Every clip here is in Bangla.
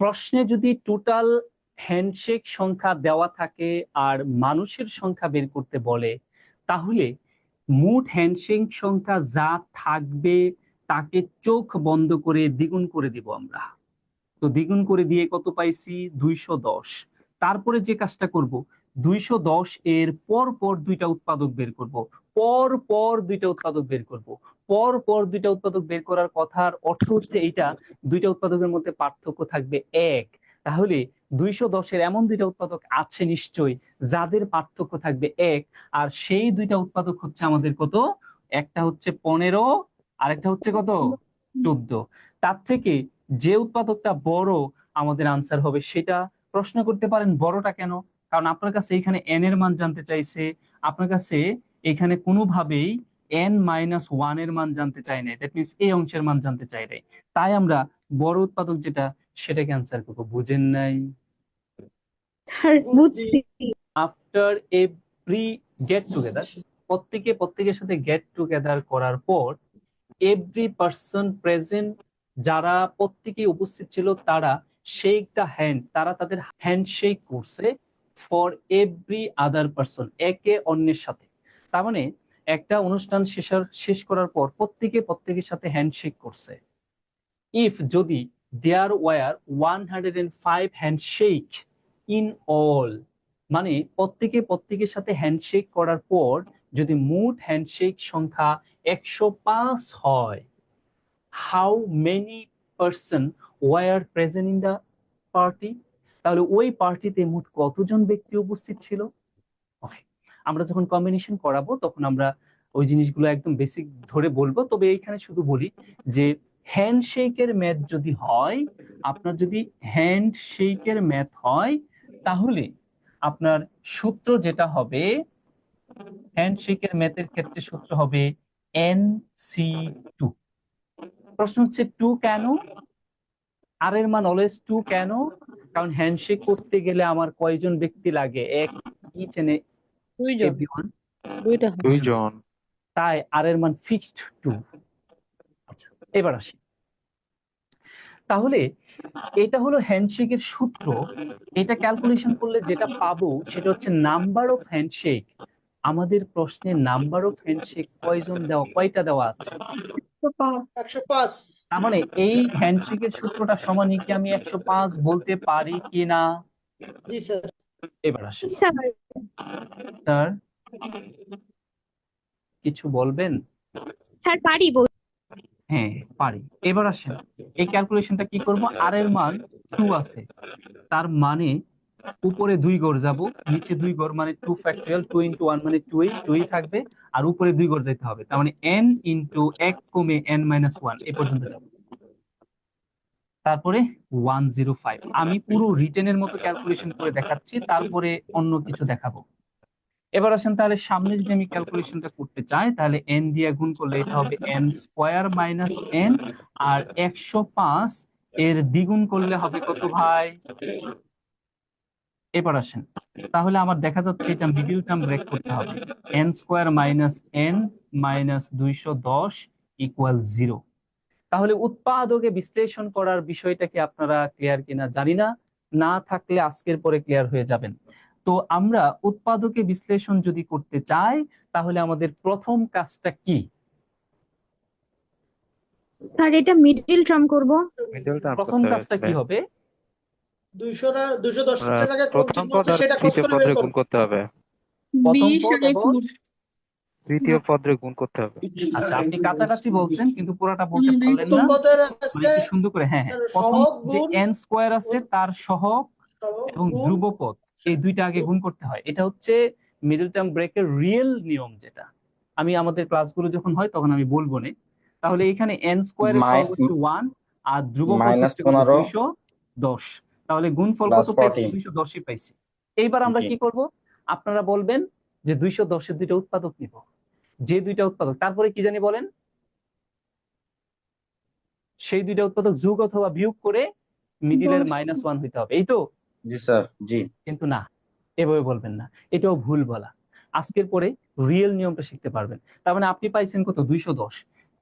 প্রশ্নে যদি টোটাল হ্যান্ডশেক সংখ্যা দেওয়া থাকে আর মানুষের সংখ্যা বের করতে বলে, তাহলে মোট হ্যান্ডশেক সংখ্যা যা থাকবে তাকে চোখ বন্ধ করে দ্বিগুণ করে দিব আমরা। তো দ্বিগুণ করে দিয়ে কত পাইছি? দুইশো দশ। তারপরে যে কাজটা করব দুইশো দশ এর পর পর দুইটা উৎপাদক বের করব। পর পর দুইটা উৎপাদক বের করব। পর পর দুইটা উৎপাদক বের করার কথার অর্থ হচ্ছে এইটা, দুইটা উৎপাদকের মধ্যে পার্থক্য থাকবে এক। তাহলে দুইশো দশের এমন দুইটা উৎপাদক আছে নিশ্চয়ই, যাদের পার্থক্য থাকবে এক, আর সেই দুইটা উৎপাদক হচ্ছে আমাদের কত? একটা হচ্ছে পনেরো আর একটা হচ্ছে কত? চোদ্দ। তার থেকে যে উৎপাদকটা বড়, আমাদের আনসার হবে সেটা। প্রশ্ন করতে পারেন বড়টা কেন? কারণ আপনার কাছে এখানে এন এর মান জানতে চাইছে আপনার কাছে এখানে কোনোভাবেই এন মাইনাস ওয়ানের মান জানতে চাই নাই। দ্যাট মিনস এই অংশের মান জানতে চাই নাই। তাই আমরা বড় উৎপাদক যেটা সেটাকে অ্যান্সার করব। বুঝেন নাই? আফটার এভরি গেট টুগেদার প্রত্যেকে প্রত্যেকের সাথে গেট টুগেদার করার পর এভরি পার্সন প্রেজেন্ট যারা প্রত্যেকে উপস্থিত ছিল তারা শেক দ্য হ্যান্ড তারা তাদের হ্যান্ড শেক করছে। ফর এভরি আদার পার্সন একে অন্যের সাথে। তার মানে একটা অনুষ্ঠান শেষার শেষ করার পর প্রত্যেকে প্রত্যেকের সাথে হ্যান্ডশেক করছে। ইফ যদি there were one hundred and five handshake in all মানে প্রত্যেকে প্রত্যেকের সাথে হ্যান্ডশেক করার পর যদি মোট হ্যান্ডশেক সংখ্যা একশো পাঁচ হয় how many person were present in the party তাহলে ওই পার্টিতে মোট কতজন ব্যক্তি উপস্থিত ছিল? ওকে আমরা যখন কম্বিনেশন করাবো, তখন আমরা ওই জিনিসগুলো একদম বেসিক ধরে বলব। তবে এইখানে শুধু বলি যে হ্যান্ডশেকের ম্যাথ যদি হয়, আপনার যদি হ্যান্ডশেকের ম্যাথ হয়, তাহলে আপনার সূত্র যেটা হবে হ্যান্ডশেকের ম্যাথের ক্ষেত্রে সূত্র হবে এন সি টু প্রশ্ন হচ্ছে টু কেন? আর এর মান অলওয়েজ টু কেন? কারণ হ্যান্ডশেক করতে গেলে আমার কয়জন ব্যক্তি লাগে? এক ইচ এন দুইজন। দুইটা দুইজন। তাই আর এর মান ফিক্সড টু আচ্ছা এবার আসি। তাহলে এটা হলো হ্যান্ডশেকের সূত্র। এটা ক্যালকুলেশন করলে যেটা পাবো সেটা হচ্ছে নাম্বার অফ হ্যান্ডশেক আমাদের প্রশ্নে নাম্বার অফ হ্যান্ডশেক কয়জন দেওয়া কয়টা দেওয়া আছে? তার মানে এই হ্যান্ডশেকের সূত্রটা সমানই কি আমি একশো পাঁচ বলতে পারি কি না? এবার আসেন। স্যার। স্যার কিছু বলবেন? স্যার পারি বল হ্যাঁ পারি। এবার আসেন। এই ক্যালকুলেশনটা কি করব? আর এর মান টু আছে। তার মানে উপরে দুই গড় যাব, নিচে দুই গড় মানে two factorial two into one মানে টুই টুই থাকবে, আর উপরে দুই গড় যেতে হবে। তার মানে এন ইন্টু এক কমে এন মাইনাস ওয়ান এ পর্যন্ত যাব। তারপরে ওয়ান জিরো ফাইভ আমি পুরো রিটেনের মতো ক্যালকুলেশন করে দেখাচ্ছি, তারপরে অন্য কিছু দেখাবো। এবার আসেন তাহলে সামনে যদি আমি ক্যালকুলেশনটা করতে চাই, তাহলে এন দিয়ে গুণ করলে এটা হবে এন স্কোয়ার মাইনাস এন আর একশো পাঁচ এর দ্বিগুণ করলে হবে কত ভাই? এবার আসেন। তাহলে আমার দেখা যাচ্ছে এটা মিডিল টার্ম ব্রেক করতে হবে। N square minus N minus দুইশো দশ ইকুয়াল জিরো তাহলে উৎপাদকে বিশ্লেষণ করার বিষয়টা কি আপনারা ক্লিয়ার কিনা জানি না। না থাকলে আজকের পরে ক্লিয়ার হয়ে যাবেন। তো আমরা উৎপাদকে বিশ্লেষণ যদি করতে চাই তাহলে আমাদের প্রথম কাজটা কি? স্যার এটা মিডল টার্ম করব। মিডল টার্ম প্রথম কাজটা কি হবে? হবে দুইশো দুইশো দশ আমরা টাকা কোন প্রথম চিহ্ন পদ আছে আর সেটা খোঁজ তৃতীয় করে বের গুণ করো। করতে হবে। প্রথম পদ এবং তৃতীয় পদের গুণ করতে হবে। আচ্ছা আপনি কাছাকাছি বলছেন কিন্তু পুরোটা বলতে পারলেন প্রথম না পদের মানে আছে একটু সুন্দর করে হ্যাঁ হ্যাঁ। প্রথম সহগ যে গুণ। এন স্কোয়ার আছে তার সহগ সহগ এবং ধ্রুবপদ এই দুইটা আগে গুণ করতে হয়। এটা হচ্ছে মিডল টার্ম ব্রেকের রিয়েল নিয়ম যেটা। আমি আমাদের ক্লাসগুলো যখন হয় তখন আমি বলব না। তাহলে এখানে এন স্কোয়ারের মাই- সহগ হচ্ছে ওয়ান আর ধ্রুবপদ মাইনাস হচ্ছে কত পনেরো। দুইশো দশ। তাহলে গুণফল কত পাইছি? 14 দুইশো দশই পাইছি। এইবার আমরা কি করব? আপনারা বলবেন যে দুইশো দশের দুইটা উৎপাদক নিব। যে দুইটা উৎপাদক তারপরে কি জানি বলেন? সেই দুইটা উৎপাদক যোগ অথবা বিয়োগ করে মিডিলের মাইনাস ওয়ান হইতে হবে। এই তো? জি স্যার জি। কিন্তু না এভাবে বলবেন না। এটাও ভুল বলা। আজকের পরে রিয়েল নিয়মটা শিখতে পারবেন। তার মানে আপনি পাইছেন কত? দুইশো দশ।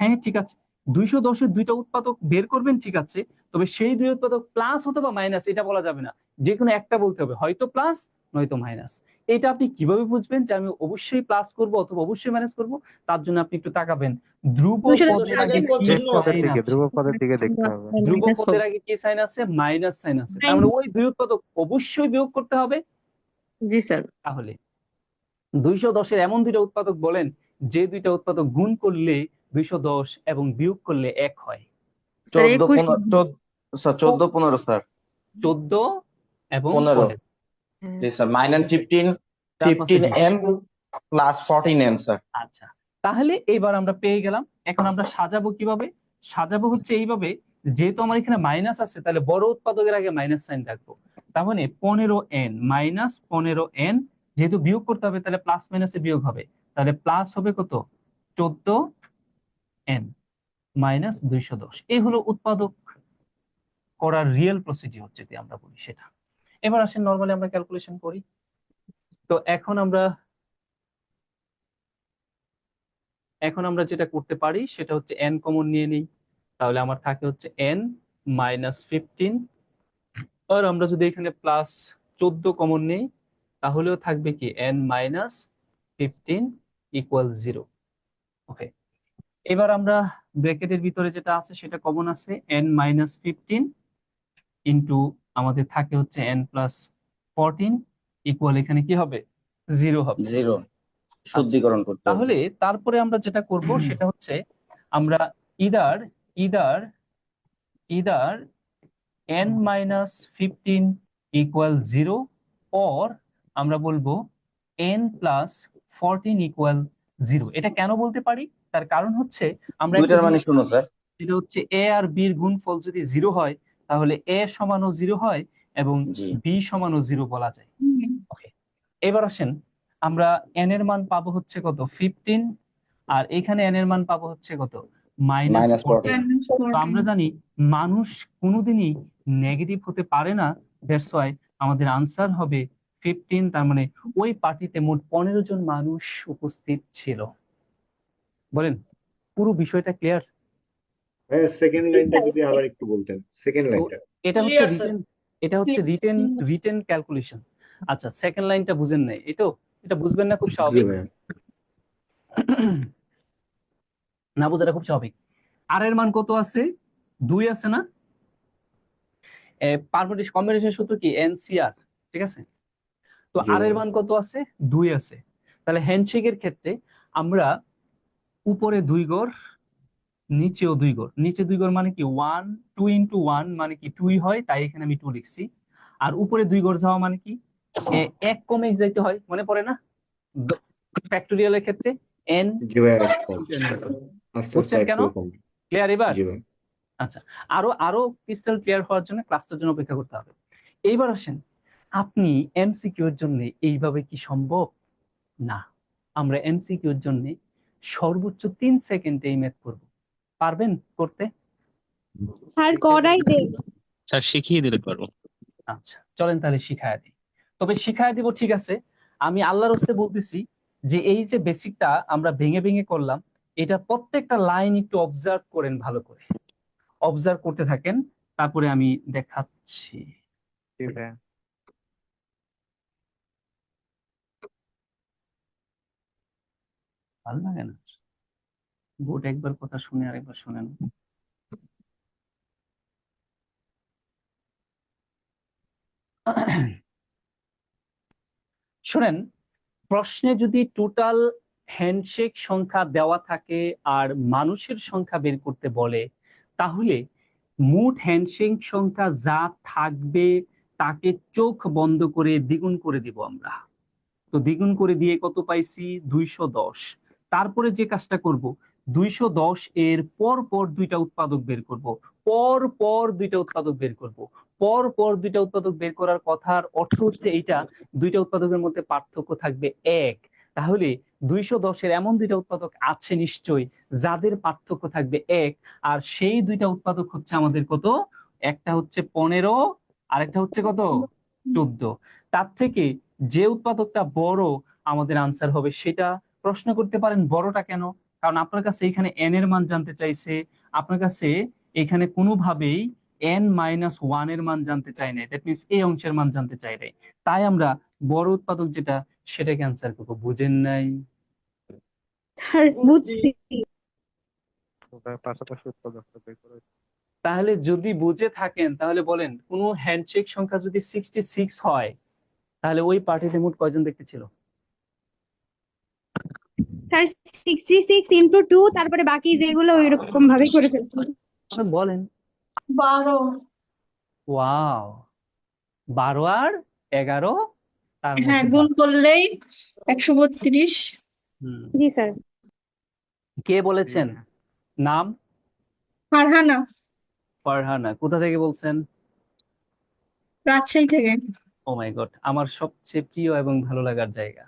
হ্যাঁ ঠিক আছে। দুইশো দশের দুইটা উৎপাদক বের করবেন ঠিক আছে। তবে সেই দুই উৎপাদক প্লাস অথবা মাইনাস এটা বলা যাবে না। যে কোনো একটা বলতে হবে হয়তো প্লাস নয়তো মাইনাস এটা আপনি কীভাবে বুঝবেন যে আমি অবশ্যই প্লাস করব অথবা অবশ্যই মাইনাস করব? তার জন্য আপনি একটু তাকাবেন। ধ্রুব পদের আগে দিকে আছে? ধ্রুব পদের দিকে দেখতে হবে। ধ্রুব পদের আগে কি সাইন আছে? মাইনাস সাইন আছে। তার মানে ওই দুই উৎপাদক অবশ্যই বিয়োগ করতে হবে। জি স্যার। তাহলে দুইশো দশের এমন দুইটা উৎপাদক বলেন যে দুইটা উৎপাদক গুণ করলে দুইশো দশ এবং বিয়োগ করলে এক হয়। চোদ্দ পনেরো স্যার চোদ্দ এবং পনেরো। পনেরো। জি sir minus fifteen fifteen M plus fourteen M sir. আচ্ছা তাহলে এবার আমরা পেয়ে গেলাম। এখন আমরা সাজাবো কীভাবে? সাজাবো হচ্ছে এইভাবে যেহেতু আমার এখানে মাইনাস আছে তাহলে বড় উৎপাদকের আগে মাইনাস সাইন রাখব। তার মানে পনেরো এন মাইনাস পনেরো এন যেহেতু বিয়োগ করতে হবে তাহলে প্লাস মাইনাসে বিয়োগ হবে। তাহলে প্লাস হবে কত? চোদ্দ এন মাইনাস দুইশো দশ। এই হলো উৎপাদক করার রিয়েল প্রসিডিওর যদি আমরা বলি সেটা। এবার আসেন নর্মালি আমরা ক্যালকুলেশন করি। তো এখন আমরা এখন আমরা যেটা করতে পারি সেটা হচ্ছে এন কমন নিয়ে নিই। তাহলে আমার থাকে হচ্ছে এন মাইনাস ফিফটিন আর আমরা যদি এখানে প্লাস চোদ্দ কমন নিই, তাহলেও থাকবে কি N minus fifteen equal zero okay এবার আমরা ব্র্যাকেটের ভিতরে যেটা আছে সেটা কমন আছে এন মাইনাস ফিফটিন ইন্টু আমাদের থাকে হচ্ছে এন প্লাস ফোরটিন ইকুয়াল এখানে কি হবে? জিরো হবে। জিরো শুদ্ধিকরণ করতে তাহলে তারপরে আমরা যেটা করব সেটা হচ্ছে আমরা either either either N minus fifteen equal zero or আমরা বলব N plus fourteen equal zero এটা কেন বলতে পারি? তার কারণ হচ্ছে আমরা দুইটার মানে শুনো স্যার। সেটা হচ্ছে এ আর বির গুণফল যদি জিরো হয় তাহলে এ সমানও জিরো হয় এবং বি সমানও জিরো বলা যায়। ওকে এবার আসেন আমরা এন এর মান পাবো হচ্ছে কত? ফিফটিন আর এখানে এন এর মান পাবো হচ্ছে কত? মাইনাস আমরা জানি মানুষ কোনোদিনই নেগেটিভ হতে পারে না। দ্যাটস ওয়াই আমাদের আনসার হবে ফিফটিন তার মানে ওই পার্টিতে মোট পনেরো জন মানুষ উপস্থিত ছিল। বলেন পুরো বিষয়টা ক্লিয়ার হ্যাঁ সেকেন্ড লাইনটা যদি আবার একটু বলতেন সেকেন্ড লাইনটা এটা হচ্ছে রিটেন এটা হচ্ছে রিটেন রিটেন ক্যালকুলেশন আচ্ছা সেকেন্ড লাইনটা বুঝেন নাই এই তো? এটা বুঝবেন না খুব স্বাভাবিক। না বোঝাটা খুব স্বাভাবিক। আর এর মান কত আছে? দুই আছে না? পারমিটেশন কম্বিনেশন সূত্র কি? এনসিআর ঠিক আছে? তো আর এর মান কত আছে? দুই আছে। তাহলে হ্যান্ডশেকের ক্ষেত্রে আমরা উপরে দুই গড় নিচেও দুই গড়। নিচে দুই গড় মানে কি? ওয়ান টু ইন্টু ওয়ান মানে কি টুই হয় তাই এখানে আমি টু লিখছি। আর উপরে দুই গড় যাওয়া মানে কি? এক কমে যাইতে হয় মনে পড়ে না? ফ্যাক্টোরিয়ালের ক্ষেত্রে এন বুঝছেন কেন? ক্লিয়ার এবার? আচ্ছা আরও আরও ক্রিস্টাল ক্লিয়ার হওয়ার জন্য ক্লাসটার জন্য অপেক্ষা করতে হবে। এইবার আসেন আপনি এমসিকিউ এর জন্য এইভাবে কি সম্ভব? না। আমরা এমসিকিউ এর জন্য সর্বোচ্চ তিন সেকেন্ডে এই ম্যাথ করব পারবেন করতে? স্যার করাই দে। স্যার শিখিয়ে দিলে পারব। আচ্ছা চলেন তাহলে শিখায় দিই। তবে শিখায় দিব ঠিক আছে? আমি আল্লাহর হস্তে বলতেছি যে এই যে বেসিকটা আমরা ভেঙে ভেঙে করলাম এটা প্রত্যেকটা লাইন একটু অবজার্ভ করেন ভালো করে। অবজার্ভ করতে থাকেন তারপরে আমি দেখাচ্ছি জি ভাইয়া ভালো লাগে না? বোর্ড একবার কথা শুনে আরেকবার শোনেন। শুনেন, প্রশ্নে যদি টোটাল হ্যান্ডশেক সংখ্যা দেওয়া থাকে আর মানুষের সংখ্যা বের করতে বলে, তাহলে মোট হ্যান্ডশেক সংখ্যা যা থাকবে তাকে চোখ বন্ধ করে দ্বিগুণ করে দিব আমরা। তো দ্বিগুণ করে দিয়ে কত পাইছি? দুইশো দশ। তারপরে যে কাজটা করব, দুইশো দশ এর পর পর দুইটা উৎপাদক বের করব, পর পর দুইটা উৎপাদক বের করব, পর পর দুইটা উৎপাদক বের করার কথার অর্থ হচ্ছে এইটা, দুইটা উৎপাদকের মধ্যে পার্থক্য থাকবে এক। তাহলে দুইশো দশের এমন দুইটা উৎপাদক আছে নিশ্চয়ই, যাদের পার্থক্য থাকবে এক, আর সেই দুইটা উৎপাদক হচ্ছে আমাদের কত? একটা হচ্ছে পনেরো, আরেকটা হচ্ছে কত? চোদ্দ। তার থেকে যে উৎপাদকটা বড়, আমাদের আনসার হবে সেটা প্রশ্ন করতে পারেন বড়টা কেন? কারণ আপনার কাছে এখানে এন এর মান জানতে চাইছে। আপনার কাছে এখানে কোনোভাবেই এন মাইনাস ওয়ানের মান জানতে চাই নাই। দ্যাট মিনস এই অংশের মান জানতে চাই নাই। তাই আমরা বড় উৎপাদক যেটা সেটাকে অ্যান্সার করব। বুঝেন নাই? স্যার বুঝছি। তাহলে যদি বুঝে থাকেন তাহলে বলেন কোনো হ্যান্ডশেক সংখ্যা যদি সিক্সটি সিক্স হয় তাহলে ওই পার্টিতে মোট কয়জন ব্যক্তি ছিল? Sir sixty six into two তারপরে বাকি যেগুলো ওই রকম ভাবে করে ফেলতে বলেন। বারো। ওয়াও। বারো আর এগারো তার হ্যাঁ মধ্যে গুণ করলেই একশো বত্রিশ। হুম। জি স্যার। কে বলেছেন? নাম? ফারহানা। ফারহানা কোথা থেকে বলছেন? রাজশাহী থেকে। ও মাই গড আমার সবচেয়ে প্রিয় এবং ভালো লাগার জায়গা।